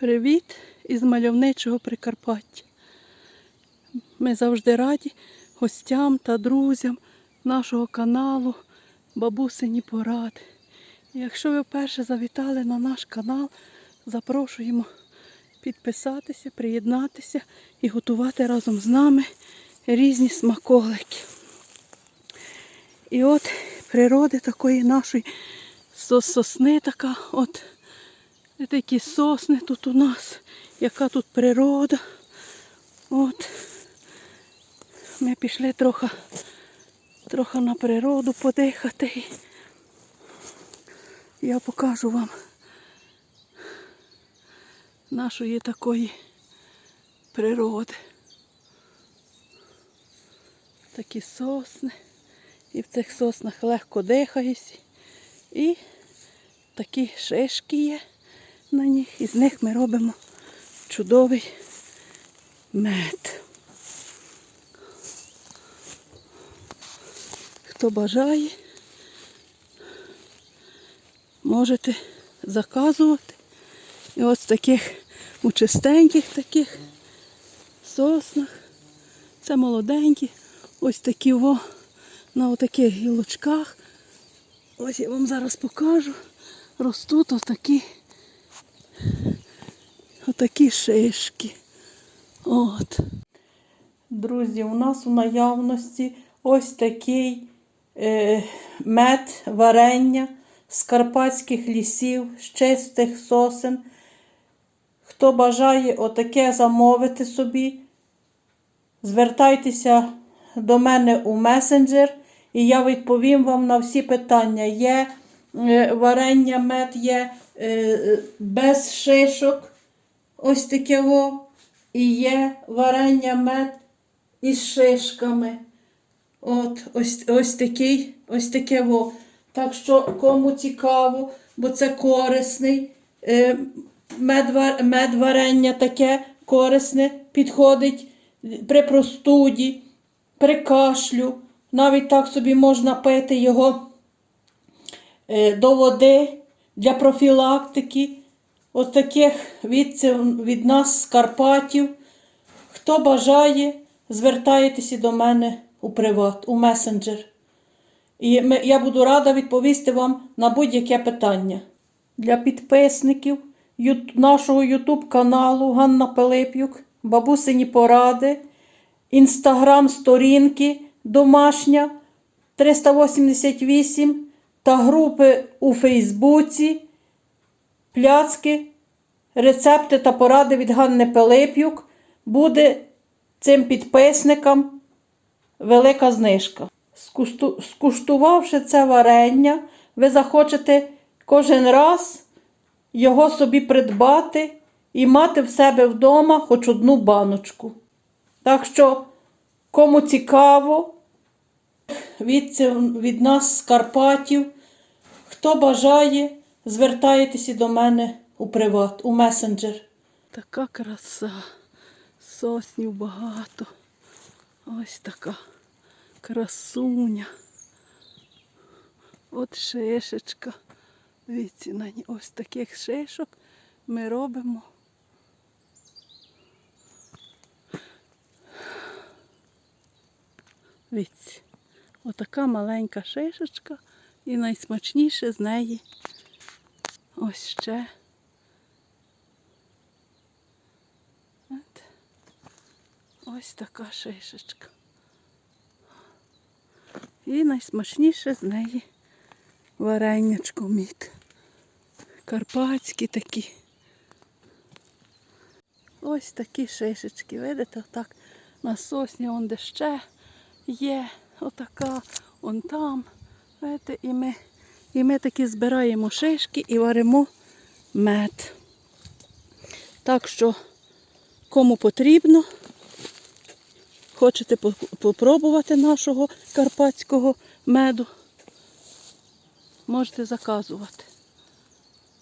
Привіт із мальовничого Прикарпаття. Ми завжди раді гостям та друзям нашого каналу Бабусині Поради. Якщо ви вперше завітали на наш канал, запрошуємо підписатися, приєднатися і готувати разом з нами різні смаколики. І от природи такої нашої сосни така от. Такі сосни тут у нас, яка тут природа. От. Ми пішли трохи, трохи на природу подихати. Я покажу вам нашої такої природи. Такі сосни. І в цих соснах легко дихаєш. І такі шишки є на них, і з них ми робимо чудовий мед. Хто бажає, можете заказувати. І ось таких у чистеньких таких соснах. Це молоденькі, ось такі во, на отаких гілочках. Ось я вам зараз покажу. Ростуть отакі Отакі шишки. От. Друзі, у нас у наявності ось такий е, мед варення з карпатських лісів, з чистих сосен. Хто бажає отаке замовити собі, звертайтеся до мене у месенджер, і я відповім вам на всі питання. Є е, варення мед, є е, без шишок. Ось таке во. І є варення мед із шишками. От, ось, ось такий, ось таке во. Так що кому цікаво, бо це корисний. Е, мед, мед варення таке корисне, підходить при простуді, при кашлю. Навіть так собі можна пити його е, до води для профілактики. Ось таких від, нас з Карпатів. Хто бажає, звертайтеся до мене у приват, у месенджер. І я буду рада відповісти вам на будь-яке питання. Для підписників нашого YouTube каналу Ганна Пилип'юк, бабусині поради, інстаграм-сторінки домашня 388 та групи у Фейсбуці. Пляцки, рецепти та поради від Ганни Пилип'юк буде цим підписникам велика знижка. Скуштувавши це варення, ви захочете кожен раз його собі придбати і мати в себе вдома хоч одну баночку. Так що, кому цікаво, від, від нас з Карпатів, хто бажає, звертайтеся до мене у приват, у месенджер. Така краса. Соснів багато. Ось така красуня. От шишечка. Дивіться на ній. Ось таких шишок ми робимо. Дивіться. Отака маленька шишечка і найсмачніше з неї ось ще. Ось така шишечка. І найсмачніше з неї варенячко мід. Карпатські такі. Ось такі шишечки. Видите, отак на сосні, он де ще є. Отака, он там. Видите, і ми, і ми такі збираємо шишки і варимо мед. Так що, кому потрібно, хочете по- попробувати нашого карпатського меду, можете заказувати.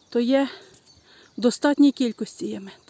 То є в достатній кількості є мед.